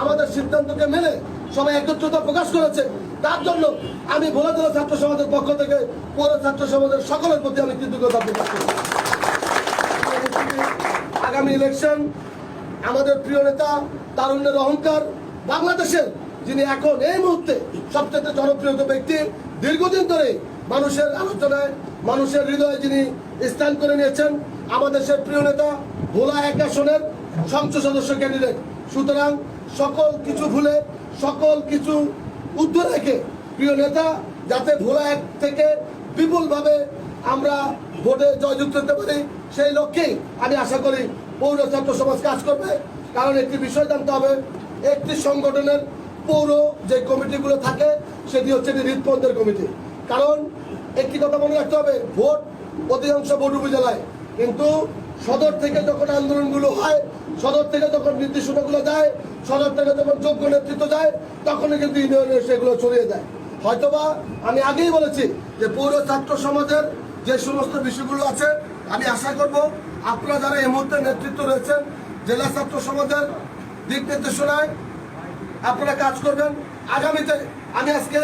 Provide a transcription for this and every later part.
আমাদের সিদ্ধান্তকে মেনে সবাই একত্রতা প্রকাশ করেছে। তার জন্য আমি ভোলা জেলা ছাত্র সমাজের পক্ষ থেকে পৌর ছাত্র সমাজের সকলের প্রতি আমি কৃতজ্ঞতা প্রকাশ করি। আগামী ইলেকশন আমাদের প্রিয় নেতা তারুণ্যের অহংকার বাংলাদেশের, যিনি এখন এই মুহূর্তে সবচেয়ে জনপ্রিয় ব্যক্তি, দীর্ঘদিন ধরে মানুষের আলোচনায়, মানুষের হৃদয়ে যিনি স্থান করে নিয়েছেন, আমাদের প্রিয় নেতা ভোলা এক আসনের সংসদ সদস্য ক্যান্ডিডেট সুতরাং সকল কিছু ভুলে, সকল কিছু উদ্ধ রেখে, প্রিয় নেতা, যাতে ভোলা এক থেকে বিপুলভাবে আমরা ভোটে জয়যুক্ত হতে পারি, সেই লক্ষ্যেই আমি আশা করি পৌর ছাত্র সমাজ কাজ করবে। কারণ একটি বিষয় জানতে হবে, একটি সংগঠনের পৌর যে কমিটিগুলো থাকে, সেটি হচ্ছে হৃদপন্থের কমিটি। কারণ একটি কথা মনে রাখতে হবে, ভোট অধিকাংশ ভোট উপজেলায়। কিন্তু সদর থেকে যখন আন্দোলনগুলো হয়, সদর থেকে যখন নির্দেশনাগুলো যায়, সদর থেকে যখন যোগ্য নেতৃত্ব যায়, তখনই কিন্তু ইউনিয়নে সেগুলো ছড়িয়ে যায় হয়তোবা আমি আগেই বলেছি যে পৌর ছাত্র সমাজের যে সমস্ত বিষয়গুলো আছে, আমি আশা করব আপনারা যারা এই মুহূর্তে নেতৃত্ব রয়েছেন, জেলা ছাত্র সমাজের দিক নির্দেশনায় আপনারা কাজ করবেন। আগামীতে আমি আজকে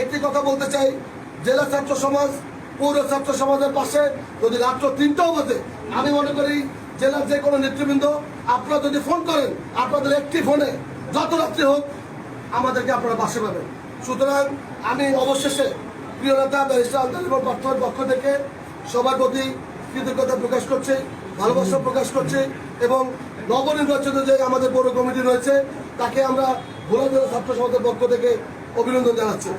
একটি কথা বলতে চাই, জেলা ছাত্র সমাজ পৌর ছাত্র সমাজের পাশে যদি রাত্র তিনটাও বাজে, আমি মনে করি জেলার যে কোনো নেতৃবৃন্দ, আপনারা যদি ফোন করেন, আপনাদের একটি ফোনে, যত রাত্রি হোক, আমাদেরকে আপনারা পাশে পাবেন। সুতরাং আমি অবশেষে প্রিয় নেতা ব্যারিস্টার পার্থের পক্ষ থেকে সবার প্রতি কৃতজ্ঞতা প্রকাশ করছি, ভালোবাসা প্রকাশ করছি এবং নবনির্বাচিত যে আমাদের পৌর কমিটি রয়েছে, তাকে আমরা ভোলা জেলা ছাত্র সমাজের পক্ষ থেকে অভিনন্দন জানাচ্ছি।